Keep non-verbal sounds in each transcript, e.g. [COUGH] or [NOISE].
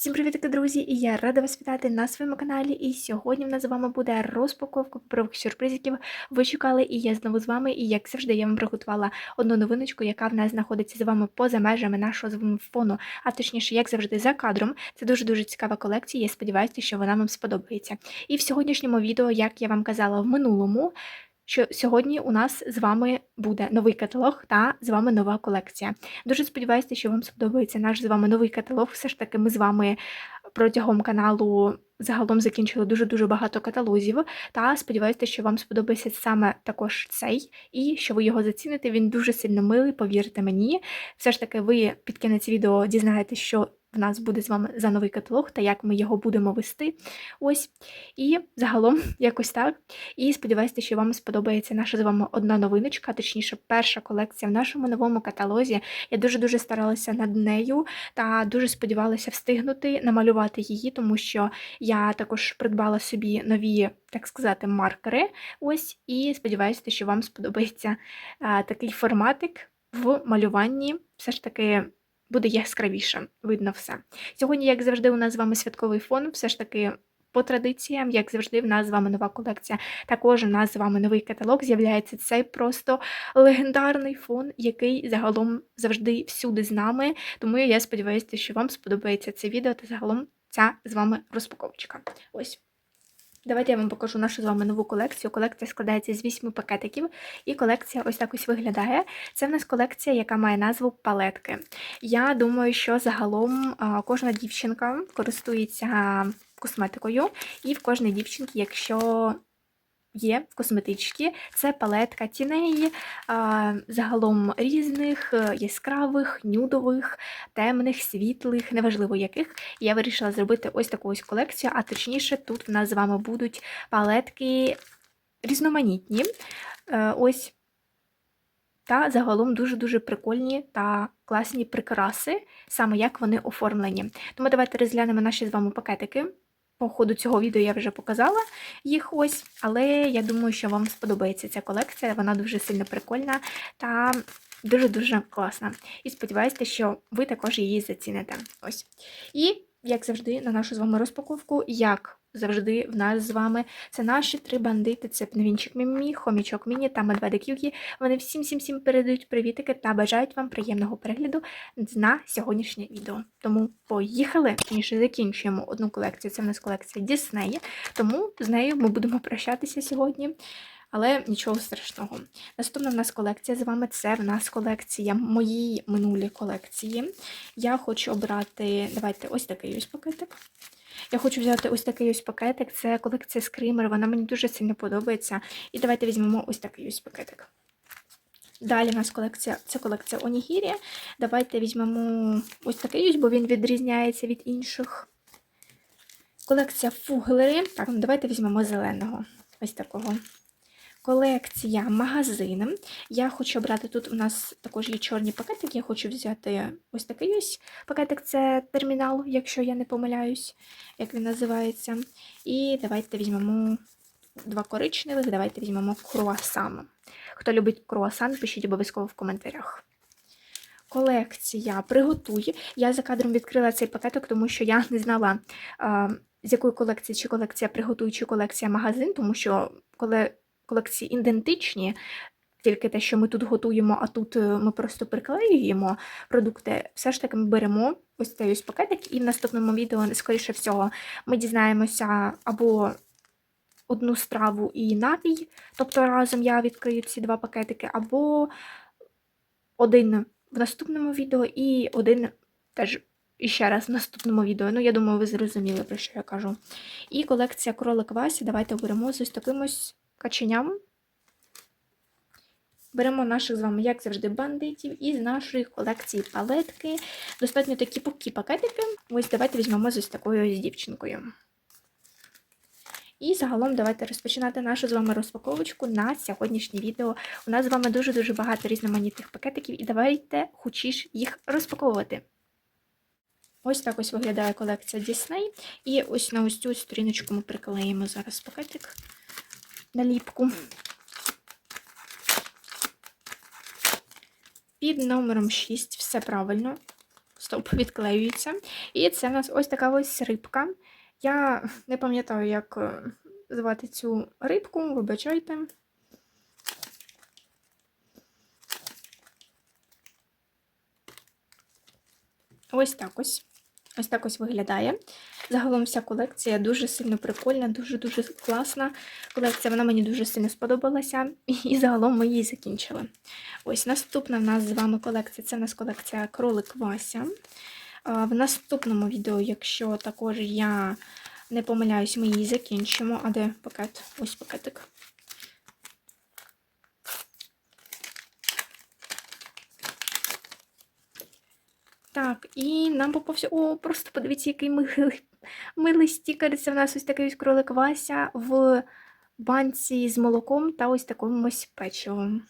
Всім привітки, друзі! І я рада вас вітати на своєму каналі. І сьогодні в нас з вами буде розпаковка паперових сюрпризиків. Ви чекали, і я знову з вами. І як завжди, я вам приготувала одну новиночку, яка в нас знаходиться з вами поза межами нашого з вами фону, а точніше, як завжди, за кадром. Це дуже дуже цікава колекція. Я сподіваюся, що вона вам сподобається. І в сьогоднішньому відео, як я вам казала в минулому. Що сьогодні у нас з вами буде новий каталог та з вами нова колекція. Дуже сподіваюся, що вам сподобається наш з вами новий каталог. Все ж таки, ми з вами протягом каналу загалом закінчили дуже-дуже багато каталозів. Та сподіваюся, що вам сподобається саме також цей, і що ви його заціните. Він дуже сильно милий, повірте мені. Все ж таки, ви під кінець відео дізнаєтесь, що в нас буде з вами за новий каталог та як ми його будемо вести. Ось. І загалом [LAUGHS] якось так. І сподіваюся, що вам сподобається наша з вами одна новиночка, точніше, перша колекція в нашому новому каталозі. Я дуже-дуже старалася над нею та дуже сподівалася встигнути намалювати її, тому що я також придбала собі нові, так сказати, маркери. Ось, і сподіваюся, що вам сподобається а, такий форматик в малюванні. Все ж таки буде яскравіше, видно все. Сьогодні, як завжди, у нас з вами святковий фон, все ж таки. По традиціям, як завжди, в нас з вами нова колекція. Також у нас з вами новий каталог. З'являється цей просто легендарний фон, який загалом завжди всюди з нами. Тому я сподіваюся, що вам сподобається це відео та загалом ця з вами розпаковочка. Ось. Давайте я вам покажу нашу з вами нову колекцію. Колекція складається з вісьми пакетиків, і колекція ось так ось виглядає. Це в нас колекція, яка має назву палетки. Я думаю, що загалом кожна дівчинка користується косметикою, і в кожній дівчинки, якщо Є в косметичці, це палетка тіней, загалом різних, е, яскравих, нюдових, темних, світлих, неважливо яких. Я вирішила зробити ось таку ось колекцію, а точніше, тут в нас з вами будуть палетки різноманітні. Е, ось. Та загалом дуже-дуже прикольні та класні прикраси, саме як вони оформлені. Тому давайте розглянемо наші з вами пакетики. По ходу цього відео я вже показала їх ось, але я думаю, що вам сподобається ця колекція. Вона дуже сильно прикольна та дуже-дуже класна. І сподіваюся, що ви також її заціните. Ось. І, як завжди, на нашу з вами розпаковку, як завжди в нас з вами. Це наші три бандити: це пневінчик Мімі, хомічок Міні та медведик Югі. Вони всім-всім-всім передають привітики та бажають вам приємного перегляду на сьогоднішнє відео. Тому поїхали, Ніж закінчуємо одну колекцію. Це в нас колекція Діснея, тому з нею ми будемо прощатися сьогодні. Але нічого страшного. Наступна в нас колекція з вами це в нас колекція моїй минулі колекції. Я хочу обрати, давайте ось такий ось пакетик. Я хочу взяти ось такий ось пакетик. Це колекція скример, вона мені дуже сильно подобається. І давайте візьмемо ось такий ось пакетик. Далі у нас колекція це колекція Онігірі. Давайте візьмемо ось такий ось, бо він відрізняється від інших. Колекція фуглери. Так, ну давайте візьмемо зеленого. Ось такого колекція магазин. Я хочу обрати тут у нас також є чорні пакетики. Я хочу взяти ось такий ось пакетик це термінал, якщо я не помиляюсь, як він називається. І давайте візьмемо два коричневих, давайте візьмемо круасан. Хто любить круасан, пишіть обов'язково в коментарях. Колекція приготуй. Я за кадром відкрила цей пакетик, тому що я не знала, з якої колекції, чи колекція приготуй, чи колекція магазин, тому що коли колекції ідентичні, тільки те, що ми тут готуємо, а тут е, ми просто приклеюємо продукти, все ж таки ми беремо ось цей ось пакетик, і в наступному відео, скоріше всього, ми дізнаємося або одну страву і напій, тобто разом я відкрию ці два пакетики, або один в наступному відео і один теж. Ще раз в наступному відео. Ну, я думаю, ви зрозуміли, про що я кажу. І колекція кролик Васі. Давайте оберемо з ось таким ось каченям. Беремо наших з вами, як завжди, бандитів із нашої колекції палетки. Достатньо такі пухкі пакетики. Ось давайте візьмемо з ось такою ось дівчинкою. І загалом давайте розпочинати нашу з вами розпаковочку на сьогоднішнє відео. У нас з вами дуже-дуже багато різноманітних пакетиків, і давайте хочеш їх розпаковувати. Ось так ось виглядає колекція Disney. І ось на ось цю сторіночку ми приклеїмо зараз пакетик наліпку. Під номером 6, все правильно. стоп, відклеюється. І це в нас ось така ось рибка. Я не пам'ятаю, як е, звати цю рибку, вибачайте. Ось так ось. Ось так ось виглядає. Загалом вся колекція дуже сильно прикольна, дуже-дуже класна колекція. Вона мені дуже сильно сподобалася, і загалом ми її закінчили. Ось наступна в нас з вами колекція це в нас колекція кролик Вася. В наступному відео, якщо також я не помиляюсь, ми її закінчимо. А де пакет? Ось пакетик. Так, і нам попався. О, просто подивіться, який милий, милий стікер. Це в нас ось такий ось кролик Вася в банці з молоком та ось таким ось печивом.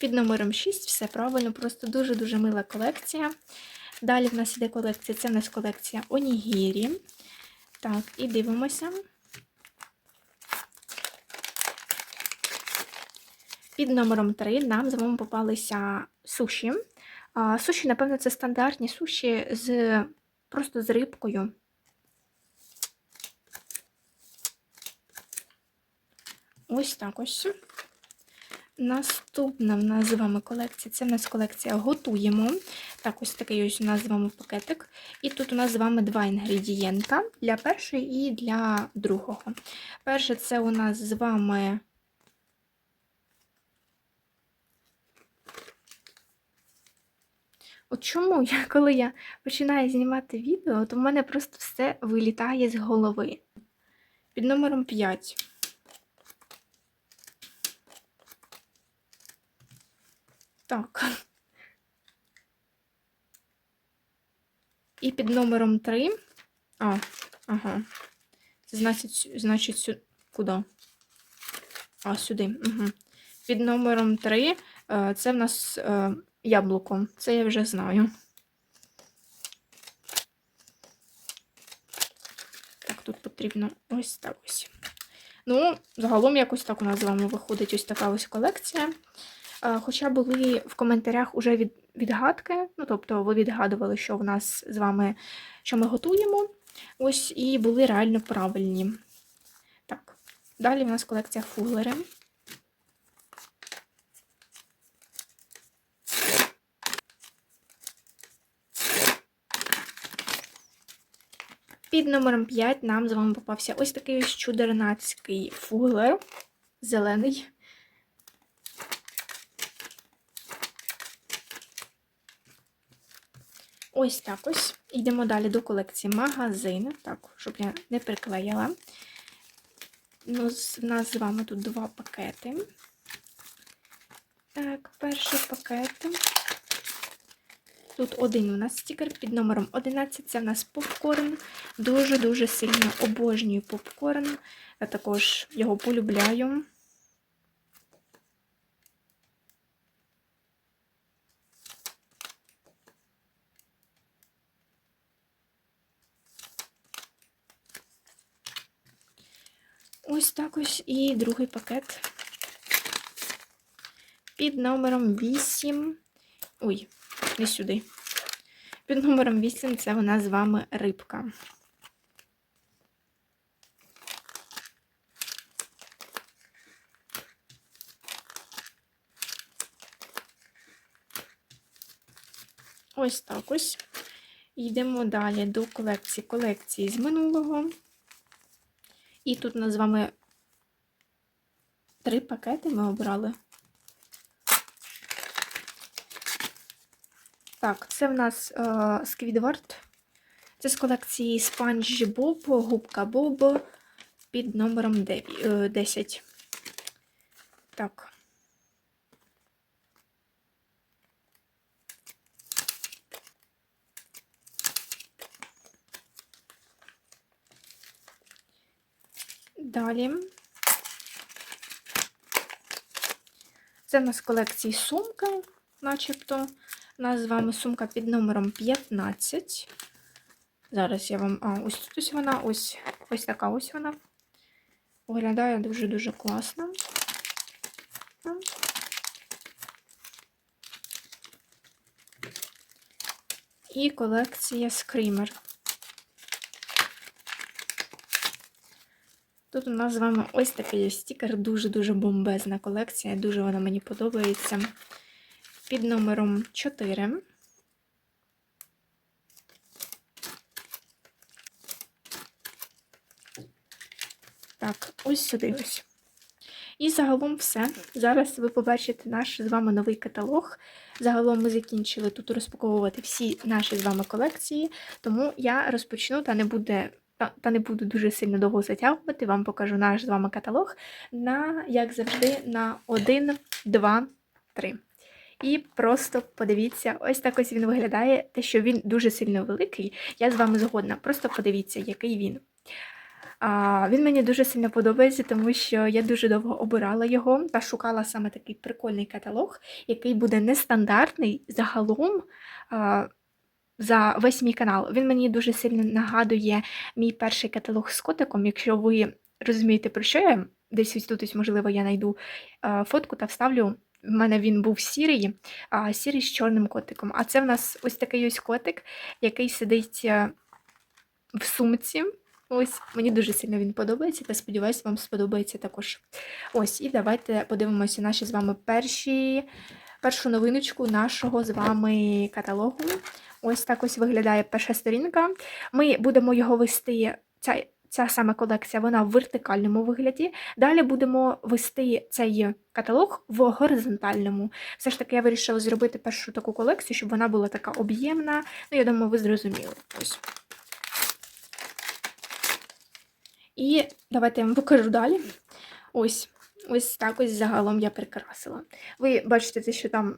Під номером 6 все правильно, просто дуже-дуже мила колекція. Далі в нас іде колекція, це в нас колекція Онігірі. Так, і дивимося. Під номером 3 нам з вами попалися суші. Суші, напевно, це стандартні суші з просто з рибкою. Ось так ось. Наступна в нас з вами колекція. Це в нас колекція готуємо. Так, ось такий ось у нас з вами пакетик. І тут у нас з вами два інгредієнта для першої і для другого. Перше, це у нас з вами. От чому [LAUGHS] я, коли я починаю знімати відео, то в мене просто все вилітає з голови. Під номером 5. Так. І під номером 3. А, ага. Це значить, значить сюди. Куди? А, сюди. Угу. Під номером 3 е, це в нас е, яблуко. Це я вже знаю. Так, тут потрібно ось так ось. Ну, загалом якось так у нас з вами виходить ось така ось колекція. Хоча були в коментарях уже від, відгадки, ну, тобто ви відгадували, що в нас з вами, що ми готуємо. Ось, і були реально правильні. Так, далі в нас колекція фуглери. Під номером 5 нам з вами попався ось такий ось чудернацький фуглер, зелений. Ось так ось. Йдемо далі до колекції магазину, так, щоб я не приклеїла. Ну, У нас з вами тут два пакети. Так, перший пакет. Тут один у нас стікер під номером 11. Це в нас попкорн. Дуже-дуже сильно обожнюю попкорн. Я також його полюбляю. Ось так ось і другий пакет. Під номером 8. Ой, не сюди. Під номером 8 це у нас з вами рибка. Ось так ось. Йдемо далі до колекції колекції з минулого. І тут у нас з вами три пакети ми обрали. Так, це в нас е, Сквідвард. Це з колекції Спанч Боб, губка Боб під номером 9, 10. Так. Далі. Це в нас колекції сумка, начебто. У нас з вами сумка під номером 15. Зараз я вам. А, ось тут ось вона, ось ось така ось вона. Виглядає дуже-дуже класно. І колекція Screamer. Тут у нас з вами ось такий стікер, дуже-дуже бомбезна колекція, дуже вона мені подобається. Під номером 4. Так, ось сюди ось. І загалом все. Зараз ви побачите наш з вами новий каталог. Загалом ми закінчили тут розпаковувати всі наші з вами колекції, тому я розпочну та не буде. Та, та не буду дуже сильно довго затягувати, вам покажу наш з вами каталог на, як завжди, на 1, 2, 3. І просто подивіться, ось так ось він виглядає, те, що він дуже сильно великий. Я з вами згодна. Просто подивіться, який він. А, Він мені дуже сильно подобається, тому що я дуже довго обирала його та шукала саме такий прикольний каталог, який буде нестандартний загалом. А, за весь мій канал. Він мені дуже сильно нагадує мій перший каталог з котиком. Якщо ви розумієте, про що я, десь ось тут, можливо, я знайду фотку та вставлю. В мене він був сірий, а сірий з чорним котиком. А це в нас ось такий ось котик, який сидить е, в сумці. Ось, мені дуже сильно він подобається, та сподіваюся, вам сподобається також. Ось, і давайте подивимося наші з вами перші, першу новиночку нашого з вами каталогу. Ось так ось виглядає перша сторінка. Ми будемо його вести. Ця, ця саме колекція вона в вертикальному вигляді. Далі будемо вести цей каталог в горизонтальному. Все ж таки, я вирішила зробити першу таку колекцію, щоб вона була така об'ємна. Ну, я думаю, ви зрозуміли. Ось. І давайте я вам покажу далі. Ось ось так ось загалом я прикрасила. Ви бачите, що там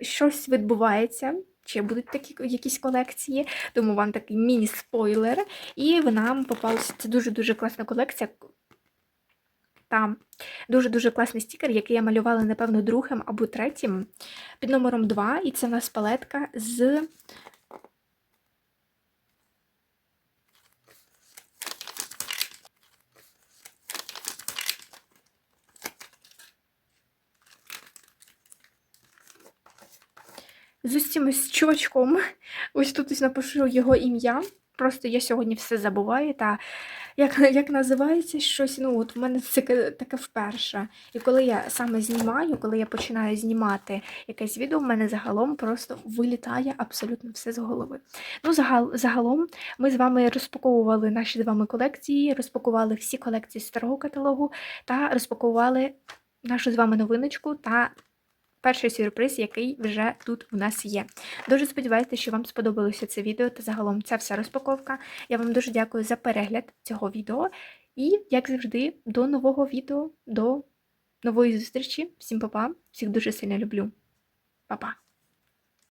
щось відбувається. Чи будуть такі якісь колекції, тому вам такий міні-спойлер. І нам попалася це дуже-дуже класна колекція. Там дуже-дуже класний стікер, який я малювала, напевно, другим або третім, під номером 2. І це в нас палетка з з усім ось чувачком. Ось тут ось напишу його ім'я. Просто я сьогодні все забуваю. Та як як називається щось, ну от в мене це таке вперше. І коли я саме знімаю, коли я починаю знімати якесь відео, в мене загалом просто вилітає абсолютно все з голови. Ну, загал, загалом ми з вами розпаковували наші з вами колекції, розпакували всі колекції старого каталогу та розпакували нашу з вами новиночку та перший сюрприз, який вже тут у нас є. Дуже сподіваюся, що вам сподобалося це відео та загалом ця вся розпаковка. Я вам дуже дякую за перегляд цього відео. І, як завжди, до нового відео, до нової зустрічі. Всім па-па, всіх дуже сильно люблю. Па-па!